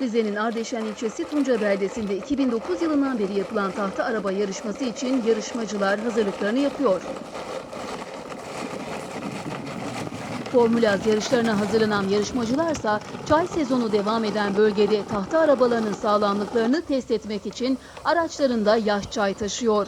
Rize'nin Ardeşen ilçesi Tunca beldesinde 2009 yılından beri yapılan tahta araba yarışması için yarışmacılar hazırlıklarını yapıyor. Formülaz yarışlarına hazırlanan yarışmacılarsa çay sezonu devam eden bölgede tahta arabalarının sağlamlıklarını test etmek için araçlarında yaş çay taşıyor.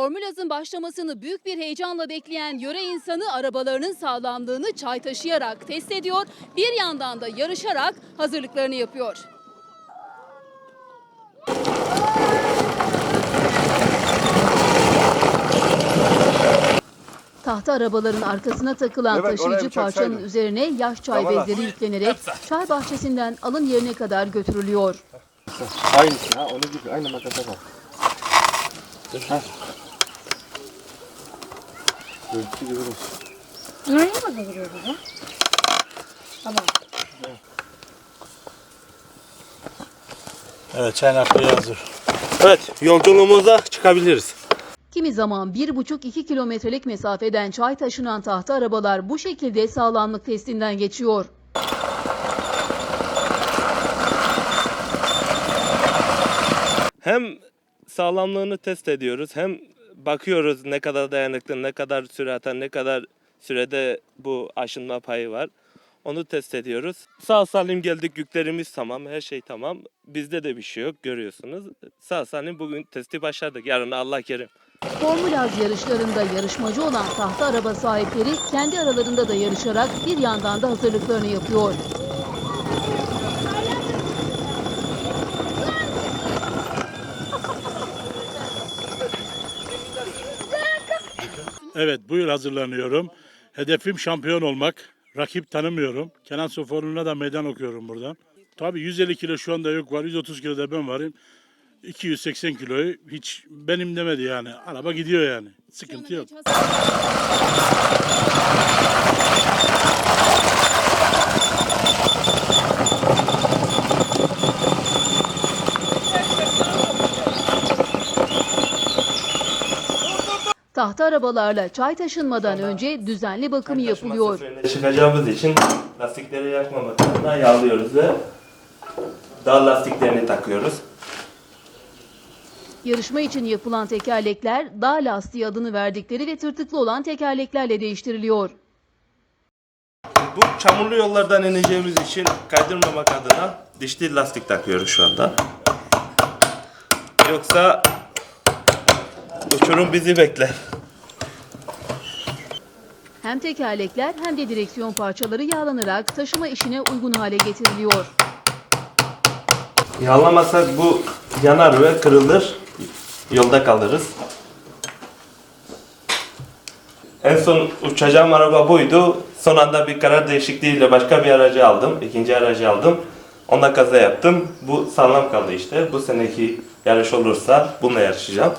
Formülaz'ın başlamasını büyük bir heyecanla bekleyen yöre insanı arabalarının sağlamlığını çay taşıyarak test ediyor, bir yandan da yarışarak hazırlıklarını yapıyor. Tahta arabaların arkasına takılan Evet, taşıyıcı parçanın üzerine yaş çay Babalar. bezleri yüklenerek çay bahçesinden alım yerine kadar götürülüyor. Aynısı ha onu gibi aynı makasa bak. Ha. Görüntü gibi olsun. Nereye mi giriyoruz ya? Tamam. Evet çaynaklığı hazır. Evet, yolculuğumuza çıkabiliriz. Kimi zaman 1,5-2 kilometrelik mesafeden çay taşınan tahta arabalar bu şekilde sağlamlık testinden geçiyor. Hem sağlamlığını test ediyoruz, hem bakıyoruz ne kadar dayanıklı, ne kadar süraten, ne kadar sürede bu aşınma payı var. Onu test ediyoruz. Sağ salim geldik, yüklerimiz tamam, her şey tamam. Bizde de bir şey yok, görüyorsunuz. Sağ salim bugün testi başardık. Yarın Allah kerim. Formülaz yarışlarında yarışmacı olan tahta araba sahipleri kendi aralarında da yarışarak bir yandan da hazırlıklarını yapıyor. Evet bu yıl hazırlanıyorum. Hedefim şampiyon olmak. Rakip tanımıyorum. Kenan Sofoğlu'na da meydan okuyorum buradan. Tabii 150 kilo şu anda yok var. 130 kilo da ben varım. 280 kiloyu hiç benim demedi yani. Araba gidiyor yani. Sıkıntı yok. Tahta arabalarla çay taşınmadan önce düzenli bakımı yapılıyor. Çıkacağımız için lastikleri yakmamak adına yağlıyoruz ve dal lastiklerini takıyoruz. Yarışma için yapılan tekerlekler dağ lastiği adını verdikleri ve tırtıklı olan tekerleklerle değiştiriliyor. Bu çamurlu yollardan ineceğimiz için kaydırmamak adına dişli lastik takıyoruz şu anda. Yoksa uçurum bizi bekler. Hem tekerlekler hem de direksiyon parçaları yağlanarak taşıma işine uygun hale getiriliyor. Yağlamasak bu yanar ve kırılır. Yolda kalırız. En son uçacağım araba buydu. Son anda bir karar değişikliğiyle başka bir aracı aldım. ikinci aracı aldım. Onunla kaza yaptım. Bu sağlam kaldı işte. Bu seneki yarış olursa bununla yarışacağım.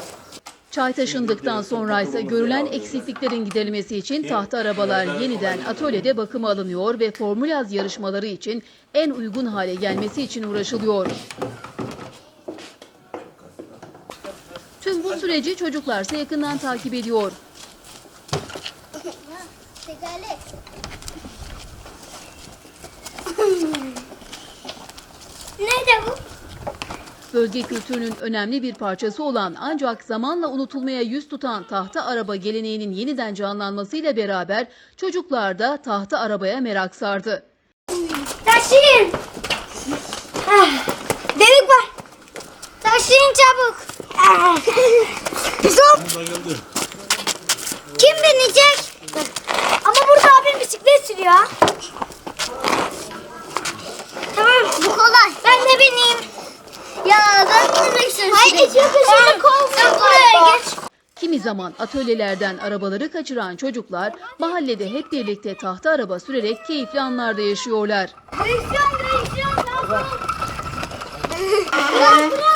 Çay taşındıktan sonra ise görülen eksikliklerin giderilmesi için tahta arabalar yeniden atölyede bakıma alınıyor ve formülaz yarışmaları için en uygun hale gelmesi için uğraşılıyor. Tüm bu süreci çocuklarsa yakından takip ediyor. Bölge kültürünün önemli bir parçası olan ancak zamanla unutulmaya yüz tutan tahta araba geleneğinin yeniden canlanmasıyla beraber çocuklar da tahta arabaya merak sardı. Taşıyın. Ah, Delik var. Taşıyın çabuk. Ah. Kim binecek? Ama burada abim bisiklet sürüyor. Tamam bu kolay. Ben de bineyim. Ya ben binmek Hayır iki kişiyle kol Sen buraya geç. Kimi zaman atölyelerden arabaları kaçıran çocuklar mahallede hep birlikte tahta araba sürerek keyifli anlarda yaşıyorlar. Direksiyon direksiyon. Bırak bırak.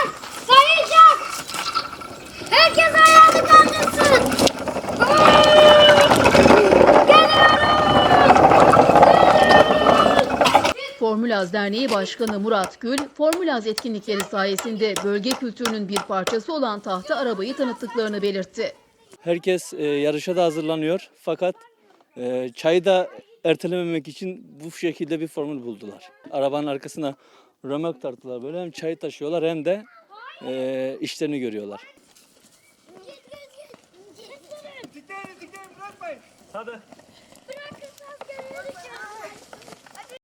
Formülaz Derneği Başkanı Murat Gül, Formülaz etkinlikleri sayesinde bölge kültürünün bir parçası olan tahta arabayı tanıttıklarını belirtti. Herkes e, yarışa da hazırlanıyor. Fakat e, çayı da ertelememek için bu şekilde bir formül buldular. Arabanın arkasına römork tarttılar böyle hem çayı taşıyorlar hem de e, işlerini görüyorlar. Bırakın geliyor.